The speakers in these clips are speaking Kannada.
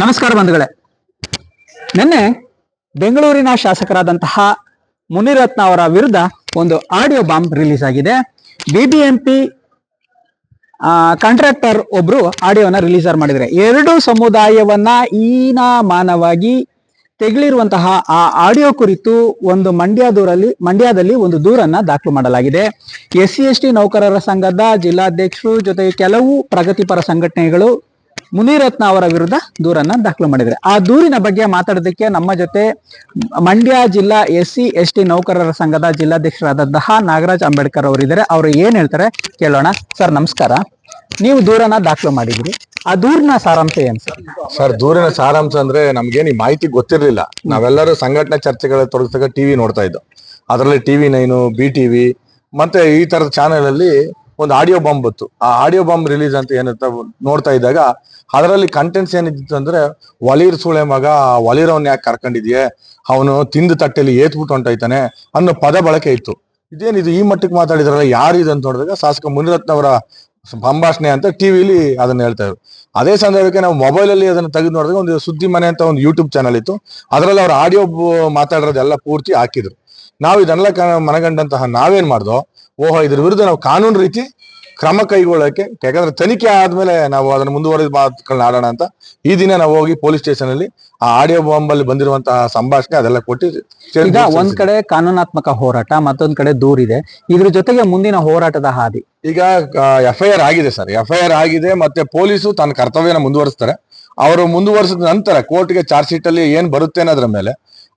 ನಮಸ್ಕಾರ ಬಂಧುಗಳೇ. ನಿನ್ನೆ ಬೆಂಗಳೂರಿನ ಶಾಸಕರಾದಂತಹ ಮುನಿರತ್ನ ಅವರ ವಿರುದ್ಧ ಒಂದು ಆಡಿಯೋ ಬಾಂಬ್ ರಿಲೀಸ್ ಆಗಿದೆ. ಬಿಬಿಎಂಪಿ ಕಾಂಟ್ರಾಕ್ಟರ್ ಒಬ್ರು ಆಡಿಯೋನ ರಿಲೀಸ್ ಮಾಡಿದ್ದಾರೆ. ಎರಡು ಸಮುದಾಯವನ್ನ ಮಾನವಾಗಿ ತೆಗಳಿರುವಂತಹ ಆ ಆಡಿಯೋ ಕುರಿತು ಒಂದು ಮಂಡ್ಯ ದೂರಲ್ಲಿ, ಮಂಡ್ಯದಲ್ಲಿ ಒಂದು ದೂರನ್ನ ದಾಖಲು ಮಾಡಲಾಗಿದೆ. ಎಸ್ ಸಿ ಎಸ್ ಟಿ ನೌಕರರ ಸಂಘದ ಜಿಲ್ಲಾಧ್ಯಕ್ಷರು ಜೊತೆಗೆ ಕೆಲವು ಪ್ರಗತಿಪರ ಸಂಘಟನೆಗಳು ಮುನಿರತ್ನ ಅವರ ವಿರುದ್ಧ ದೂರನ್ನ ದಾಖಲು ಮಾಡಿದ್ದಾರೆ. ಆ ದೂರಿನ ಬಗ್ಗೆ ಮಾತಾಡೋದಕ್ಕೆ ನಮ್ಮ ಜೊತೆ ಮಂಡ್ಯ ಜಿಲ್ಲಾ ಎಸ್ ಸಿ ಎಸ್ ಟಿ ನೌಕರರ ಸಂಘದ ಜಿಲ್ಲಾಧ್ಯಕ್ಷರಾದಂತಹ ನಾಗರಾಜ್ ಅಂಬೇಡ್ಕರ್ ಅವರಿದ್ದಾರೆ ಅವರು ಏನ್ ಹೇಳ್ತಾರೆ ಕೇಳೋಣ. ಸರ್, ನಮಸ್ಕಾರ. ನೀವು ದೂರನ್ನ ದಾಖಲು ಮಾಡಿದ್ರಿ ಆ ದೂರಿನ ಸಾರಾಂಶ ಏನ್ ಸರ್? ಸರ್, ದೂರಿನ ಸಾರಾಂಶ ಅಂದ್ರೆ ನಮ್ಗೇನ್ ಈ ಮಾಹಿತಿ ಗೊತ್ತಿರಲಿಲ್ಲ. ನಾವೆಲ್ಲರೂ ಸಂಘಟನೆ ಚರ್ಚೆಗಳ ತೊಡಗಿಸಿದಾಗ ಟಿವಿ ನೋಡ್ತಾ ಇದ್ದೋ. ಅದರಲ್ಲಿ ಟಿವಿ ನೈನು, ಬಿ ಟಿವಿ, ಮತ್ತೆ ಈ ತರದ ಚಾನೆಲ್ ಅಲ್ಲಿ ಒಂದು ಆಡಿಯೋ ಬಾಂಬ್ ಬತ್ತು ಆ ಆಡಿಯೋ ಬಾಂಬ್ ರಿಲೀಸ್ ಅಂತ ಏನಂತ ನೋಡ್ತಾ ಇದ್ದಾಗ ಅದರಲ್ಲಿ ಕಂಟೆಂಟ್ಸ್ ಏನಿದ್ದಿತ್ತು ಅಂದ್ರೆ ವಲೀರ್ ಸುಳೆ ಮಗ ಒಲಿರವನ್ ಯಾಕೆ ಕರ್ಕೊಂಡಿದ್ಯೆ? ಅವನು ತಿಂದು ತಟ್ಟೆಲಿ ಏತ್ಬಿಟ್ಟು ಹೊಂಟೈತಾನೆ ಅನ್ನೋ ಪದ ಬಳಕೆ ಇತ್ತು. ಇದೇನಿದು ಈ ಮಟ್ಟಕ್ಕೆ ಮಾತಾಡಿದ್ರಲ್ಲ ಯಾರಿದು ಅಂತ ನೋಡಿದಾಗ ಶಾಸಕ ಮುನಿರತ್ನ ಅವರ ಸಂಭಾಷಣೆ ಅಂತ ಟಿವಿಲಿ ಅದನ್ನ ಹೇಳ್ತಾ ಇದ್ರು. ಅದೇ ಸಂದರ್ಭಕ್ಕೆ ನಾವು ಮೊಬೈಲ್ ಅಲ್ಲಿ ಅದನ್ನ ತೆಗೆದು ನೋಡಿದಾಗ ಒಂದು ಸುದ್ದಿ ಮನೆ ಅಂತ ಒಂದು ಯೂಟ್ಯೂಬ್ ಚಾನಲ್ ಇತ್ತು. ಅದರಲ್ಲಿ ಅವ್ರ ಆಡಿಯೋ ಮಾತಾಡಿರೋದೆಲ್ಲ ಪೂರ್ತಿ ಹಾಕಿದ್ರು. ನಾವು ಇದನ್ನೆಲ್ಲ ಮನಗಂಡಂತಹ ನಾವೇನ್ ಮಾಡ್ದೋ ಓಹೋ ಇದ್ರ ವಿರುದ್ಧ ನಾವು ಕಾನೂನು ರೀತಿ ಕ್ರಮ ಕೈಗೊಳ್ಳಕ್ಕೆ ಯಾಕಂದ್ರೆ ತನಿಖೆ ಆದ್ಮೇಲೆ ನಾವು ಅದನ್ನ ಮುಂದುವರೆದ ಮಾತುಗಳನ್ನ ಆಡೋಣ ಅಂತ ಈ ದಿನ ನಾವು ಹೋಗಿ ಪೊಲೀಸ್ ಸ್ಟೇಷನ್ ಅಲ್ಲಿ ಆ ಆಡಿಯೋ ಬಾಂಬ್ ಅಲ್ಲಿ ಬಂದಿರುವಂತಹ ಸಂಭಾಷಣೆ ಅದೆಲ್ಲ ಕೊಟ್ಟು ಈಗ ಒಂದ್ ಕಡೆ ಕಾನೂನಾತ್ಮಕ ಹೋರಾಟ ಮತ್ತೊಂದ್ ಕಡೆ ದೂರಿದೆ ಇದ್ರ ಜೊತೆಗೆ ಮುಂದಿನ ಹೋರಾಟದ ಹಾದಿ. ಈಗ ಎಫ್ ಐ ಆರ್ ಆಗಿದೆ ಸರ್. ಎಫ್ ಐ ಆರ್ ಆಗಿದೆ ಮತ್ತೆ ಪೊಲೀಸು ತನ್ನ ಕರ್ತವ್ಯನ ಮುಂದುವರಿಸ್ತಾರೆ. ಅವರು ಮುಂದುವರಿಸಿದ ನಂತರ ಕೋರ್ಟ್ಗೆ ಚಾರ್ಜ್ ಶೀಟ್ ಅಲ್ಲಿ ಏನ್ ಬರುತ್ತೆ ಅನ್ನೋದ್ರ ಮೇಲೆ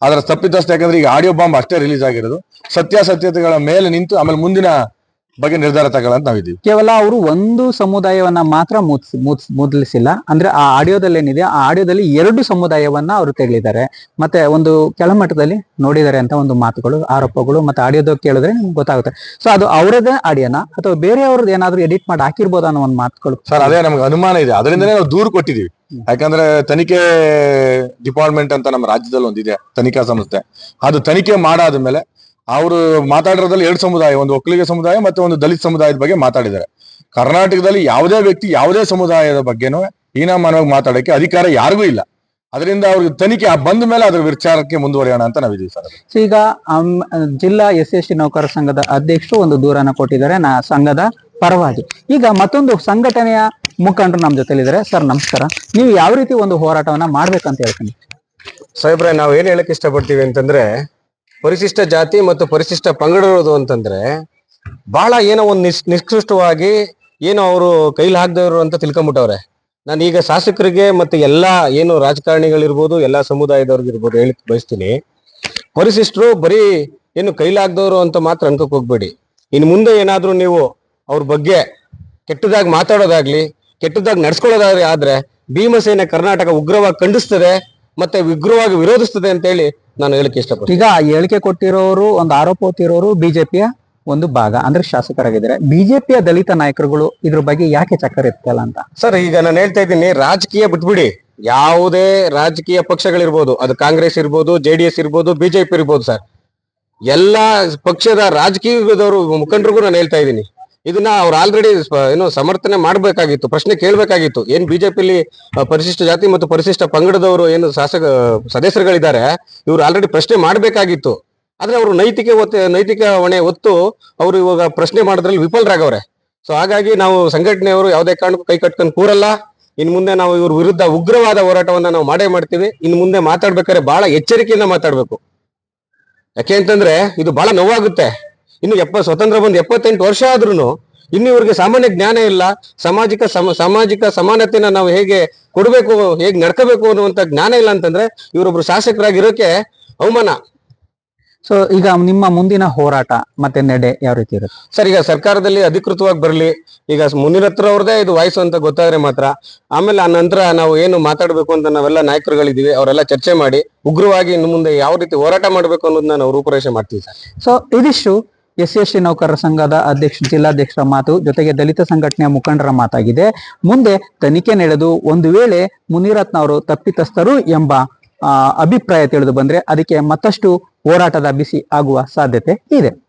ಅದರ ತಪ್ಪಿತಸ್ಥ ಯಾಕಂದ್ರೆ ಈಗ ಆಡಿಯೋ ಬಾಂಬ್ ಅಷ್ಟೇ ರಿಲೀಸ್ ಆಗಿರೋದು. ಸತ್ಯಾಸತ್ಯತೆಗಳ ಮೇಲೆ ನಿಂತು ಆಮೇಲೆ ಮುಂದಿನ ಬಗ್ಗೆ ನಿರ್ಧಾರ ತಗೊಳ್ಳಂತ ನಾವಿದ್ದೀವಿ. ಕೇವಲ ಅವರು ಒಂದು ಸಮುದಾಯವನ್ನ ಮಾತ್ರ ಮುದ್ಲಿಸಿಲ್ಲ. ಅಂದ್ರೆ ಆ ಆಡಿಯೋದಲ್ಲಿ ಏನಿದೆ ಆ ಆಡಿಯೋದಲ್ಲಿ ಎರಡು ಸಮುದಾಯವನ್ನ ಅವರು ತೆಗಳಿದ್ದಾರೆ ಮತ್ತೆ ಒಂದು ಕೆಳಮಟ್ಟದಲ್ಲಿ ನೋಡಿದ್ದಾರೆ ಅಂತ ಒಂದು ಮಾತುಗಳು ಆರೋಪಗಳು ಮತ್ತೆ ಆಡಿಯೋದ ಕೇಳಿದ್ರೆ ನಿಮ್ಗೆ ಗೊತ್ತಾಗುತ್ತೆ. ಸೊ ಅದು ಅವರದೇ ಆಡಿಯೋನ? ಅಥವಾ ಬೇರೆಯವ್ರದ್ದು ಏನಾದ್ರು ಎಡಿಟ್ ಮಾಡಿ ಹಾಕಿರ್ಬೋದು ಅನ್ನೋ ಒಂದು ಮಾತುಗಳು? ಸರ್ ಅದೇ ನಮ್ಗೆ ಅನುಮಾನ ಇದೆ. ಅದರಿಂದನೇ ನಾವು ದೂರು ಕೊಟ್ಟಿದೀವಿ ಯಾಕಂದ್ರೆ ತನಿಖೆ ಡಿಪಾರ್ಟ್ಮೆಂಟ್ ಅಂತ ನಮ್ಮ ರಾಜ್ಯದಲ್ಲಿ ಒಂದಿದೆ, ತನಿಖಾ ಸಂಸ್ಥೆ. ಅದು ತನಿಖೆ ಮಾಡಾದ ಮೇಲೆ ಅವರು ಮಾತಾಡಿರೋದ್ರಲ್ಲಿ ಎರಡು ಸಮುದಾಯ, ಒಂದು ಒಕ್ಕಲಿಗ ಸಮುದಾಯ ಮತ್ತೆ ಒಂದು ದಲಿತ ಸಮುದಾಯದ ಬಗ್ಗೆ ಮಾತಾಡಿದ್ದಾರೆ. ಕರ್ನಾಟಕದಲ್ಲಿ ಯಾವುದೇ ವ್ಯಕ್ತಿ ಯಾವುದೇ ಸಮುದಾಯದ ಬಗ್ಗೆನೂ ಹೀನಾಮಾನವಾಗಿ ಮಾತಾಡೋಕೆ ಅಧಿಕಾರ ಯಾರಿಗೂ ಇಲ್ಲ. ಅದರಿಂದ ಅವ್ರಿಗೆ ತನಿಖೆ ಬಂದ ಮೇಲೆ ಅದ್ರ ವಿಚಾರಕ್ಕೆ ಮುಂದುವರಿಯೋಣ ಅಂತ ನಾವಿದೀವಿ ಸರ್. ಸೊ ಈಗ ಜಿಲ್ಲಾ ಎಸ್ ಎಸ್ ಟಿ ನೌಕರ ಸಂಘದ ಅಧ್ಯಕ್ಷರು ಒಂದು ದೂರನ ಕೊಟ್ಟಿದ್ದಾರೆ. ನಾ, ಸಂಘದ ಪರವಾಗಿ. ಈಗ ಮತ್ತೊಂದು ಸಂಘಟನೆಯ ಮುಖಂಡರು ನಮ್ಮ ಜೊತೆಲಿದ್ದಾರೆ. ಸರ್, ನಮಸ್ಕಾರ. ನೀವು ಯಾವ ರೀತಿ ಒಂದು ಹೋರಾಟವನ್ನ ಮಾಡ್ಬೇಕಂತ ಹೇಳ್ತೀನಿ. ಸಾಹೇಬ್ರೆ, ನಾವು ಏನ್ ಹೇಳಕ್ ಇಷ್ಟಪಡ್ತೀವಿ ಅಂತಂದ್ರೆ, ಪರಿಶಿಷ್ಟ ಜಾತಿ ಮತ್ತು ಪರಿಶಿಷ್ಟ ಪಂಗಡರೋದು ಅಂತಂದ್ರೆ ಬಹಳ ಏನೋ ಒಂದು ನಿಸ್, ನಿಷ್ಕೃಷ್ಟವಾಗಿ ಏನೋ ಅವರು ಕೈಲಿ ಹಾಕ್ದವ್ರು ಅಂತ ತಿಳ್ಕೊಂಬಿಟ್ಟವ್ರೆ. ನಾನು ಈಗ ಶಾಸಕರಿಗೆ ಮತ್ತೆ ಎಲ್ಲಾ ಏನು ರಾಜಕಾರಣಿಗಳಿರ್ಬೋದು, ಎಲ್ಲಾ ಸಮುದಾಯದವ್ರಿಗಿರ್ಬೋದು ಹೇಳಿ ಬಯಸ್ತೀನಿ. ಪರಿಶಿಷ್ಟರು ಬರೀ ಏನು ಕೈಲಾಗ್ದವ್ರು ಅಂತ ಮಾತ್ರ ಅನ್ಕೋಕ್ ಹೋಗ್ಬೇಡಿ. ಇನ್ನು ಮುಂದೆ ಏನಾದ್ರೂ ನೀವು ಅವ್ರ ಬಗ್ಗೆ ಕೆಟ್ಟದಾಗಿ ಮಾತಾಡೋದಾಗ್ಲಿ ಕೆಟ್ಟದಾಗಿ ನಡ್ಸ್ಕೊಳ್ಳೋದಾಗ್ಲಿ ಆದ್ರೆ ಭೀಮಸೇನೆ ಕರ್ನಾಟಕ ಉಗ್ರವಾಗಿ ಖಂಡಿಸ್ತದೆ ಮತ್ತೆ ಉಗ್ರವಾಗಿ ವಿರೋಧಿಸ್ತದೆ ಅಂತ ಹೇಳಿ ನಾನು ಹೇಳಕ್ ಇಷ್ಟಪಡ್ತೀನಿ. ಈಗ ಹೇಳಿಕೆ ಕೊಟ್ಟಿರೋರು ಒಂದು ಆರೋಪ ಹೊತ್ತಿರೋರು ಬಿಜೆಪಿಯ ಒಂದು ಭಾಗ ಅಂದ್ರೆ ಶಾಸಕರಾಗಿದ್ದಾರೆ. ಬಿಜೆಪಿಯ ದಲಿತ ನಾಯಕರುಗಳು ಇದ್ರ ಬಗ್ಗೆ ಯಾಕೆ ಚಕ್ಕರ್ ಎತ್ತಲ್ಲ ಅಂತ? ಸರ್ ಈಗ ನಾನು ಹೇಳ್ತಾ ಇದ್ದೀನಿ ರಾಜಕೀಯ ಬಿಟ್ಬಿಡಿ. ಯಾವುದೇ ರಾಜಕೀಯ ಪಕ್ಷಗಳಿರ್ಬೋದು ಅದು ಕಾಂಗ್ರೆಸ್ ಇರ್ಬೋದು ಜೆ ಡಿ ಎಸ್ ಇರ್ಬೋದು ಬಿಜೆಪಿ ಇರ್ಬೋದು ಸರ್. ಎಲ್ಲಾ ಪಕ್ಷದ ರಾಜಕೀಯದವರು ಮುಖಂಡರಿಗೂ ನಾನು ಹೇಳ್ತಾ ಇದ್ದೀನಿ. ಇದನ್ನ ಅವ್ರು ಆಲ್ರೆಡಿ ಏನು ಸಮರ್ಥನೆ ಮಾಡ್ಬೇಕಾಗಿತ್ತು, ಪ್ರಶ್ನೆ ಕೇಳ್ಬೇಕಾಗಿತ್ತು. ಏನ್ ಬಿಜೆಪಿಲಿ ಪರಿಶಿಷ್ಟ ಜಾತಿ ಮತ್ತು ಪರಿಶಿಷ್ಟ ಪಂಗಡದವರು ಏನು ಶಾಸಕ, ಸದಸ್ಯರುಗಳಿದ್ದಾರೆ, ಇವ್ರು ಆಲ್ರೆಡಿ ಪ್ರಶ್ನೆ ಮಾಡ್ಬೇಕಾಗಿತ್ತು. ಆದ್ರೆ ಅವರು ನೈತಿಕ ಒತ್ತ, ನೈತಿಕ ಹೊಣೆ ಒತ್ತು ಅವರು ಇವಾಗ ಪ್ರಶ್ನೆ ಮಾಡೋದ್ರಲ್ಲಿ ವಿಫಲರಾಗವ್ರೆ. ಸೊ ಹಾಗಾಗಿ ನಾವು ಸಂಘಟನೆಯವರು ಯಾವುದೇ ಕಾರಣಕ್ಕೂ ಕೈ ಕಟ್ಕೊಂಡು ಕೂರಲ್ಲ. ಇನ್ ಮುಂದೆ ನಾವು ಇವ್ರ ವಿರುದ್ಧ ಉಗ್ರವಾದ ಹೋರಾಟವನ್ನ ನಾವು ಮಾಡೇ ಮಾಡ್ತೀವಿ. ಇನ್ ಮುಂದೆ ಮಾತಾಡ್ಬೇಕಾದ್ರೆ ಬಹಳ ಎಚ್ಚರಿಕೆಯಿಂದ ಮಾತಾಡ್ಬೇಕು. ಯಾಕೆ ಅಂತಂದ್ರೆ ಇದು ಬಹಳ ನೋವಾಗುತ್ತೆ. ಇನ್ನು ಎಪ್ಪ ಸ್ವತಂತ್ರ ಬಂದು ಎಪ್ಪತ್ತೆಂಟು ವರ್ಷ ಆದ್ರೂ ಇನ್ನು ಇವ್ರಿಗೆ ಸಾಮಾನ್ಯ ಜ್ಞಾನ ಇಲ್ಲ. ಸಾಮಾಜಿಕ ಸಮ ಸಾಮಾಜಿಕ ಸಮಾನತೆನ ನಾವು ಹೇಗೆ ಕೊಡಬೇಕು ಹೇಗೆ ನಡ್ಕೋಬೇಕು ಅನ್ನುವಂತ ಜ್ಞಾನ ಇಲ್ಲ ಅಂತಂದ್ರೆ ಇವರೊಬ್ರು ಶಾಸಕರಾಗಿರೋಕೆ ಅವಮಾನ. ಸೊ ಈಗ ನಿಮ್ಮ ಮುಂದಿನ ಹೋರಾಟ ಮತ್ತೆ ನಡೆ ಯಾವ ರೀತಿ ಇರುತ್ತೆ? ಸರ್ ಈಗ ಸರ್ಕಾರದಲ್ಲಿ ಅಧಿಕೃತವಾಗಿ ಬರಲಿ ಈಗ ಮುಂದಿನ ಹತ್ರ ಅವ್ರದೇ ಇದು ವಾಯ್ಸು ಅಂತ ಗೊತ್ತಾದ್ರೆ ಮಾತ್ರ ಆಮೇಲೆ ಆ ನಂತರ ನಾವು ಏನು ಮಾತಾಡಬೇಕು ಅಂತ ನಾವೆಲ್ಲ ನಾಯಕರುಗಳಿದ್ದೀವಿ ಅವರೆಲ್ಲ ಚರ್ಚೆ ಮಾಡಿ ಉಗ್ರವಾಗಿ ಇನ್ನು ಮುಂದೆ ಯಾವ ರೀತಿ ಹೋರಾಟ ಮಾಡಬೇಕು ಅನ್ನೋದನ್ನ ನಾವು ರೂಪುರೇಷೆ ಮಾಡ್ತೀವಿ ಸರ್. ಸೊ ಇದಿಷ್ಟು. ಎಸ್ ನೌಕರರ ಸಂಘದ ಅಧ್ಯಕ್ಷ, ಜಿಲ್ಲಾಧ್ಯಕ್ಷರ ಮಾತು, ಜೊತೆಗೆ ದಲಿತ ಸಂಘಟನೆಯ ಮುಖಂಡರ ಮಾತಾಗಿದೆ. ಮುಂದೆ ತನಿಖೆ ನಡೆದು ಒಂದು ವೇಳೆ ಮುನಿರತ್ನ ಅವರು ತಪ್ಪಿತಸ್ಥರು ಎಂಬ ಅಭಿಪ್ರಾಯ ತಿಳಿದು ಬಂದ್ರೆ ಅದಕ್ಕೆ ಮತ್ತಷ್ಟು ಹೋರಾಟದ ಬಿಸಿ ಆಗುವ ಸಾಧ್ಯತೆ ಇದೆ.